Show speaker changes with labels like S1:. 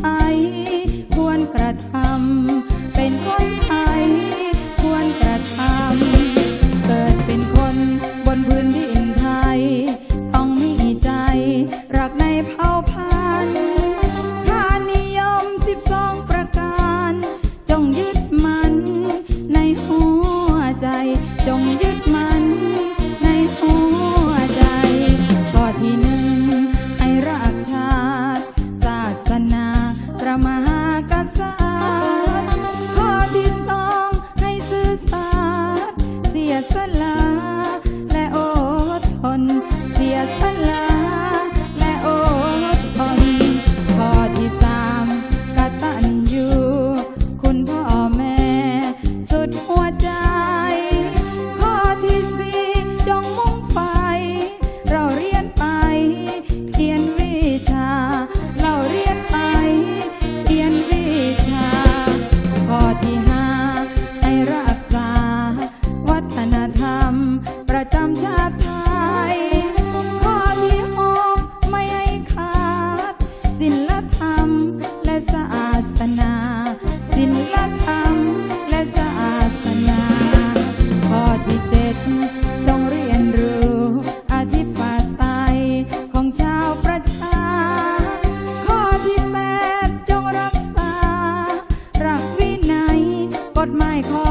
S1: ไทย ควรกระทำเป็นคนไทย ควรกระทำเกิดเป็นคนบนพื้นดินไทย ต้องมีใจ รักในเผ่าพันธุ์ข้านิยมสิบสองประการ จงยึดมันในหัวใจ จงยึด ไม่ค่อย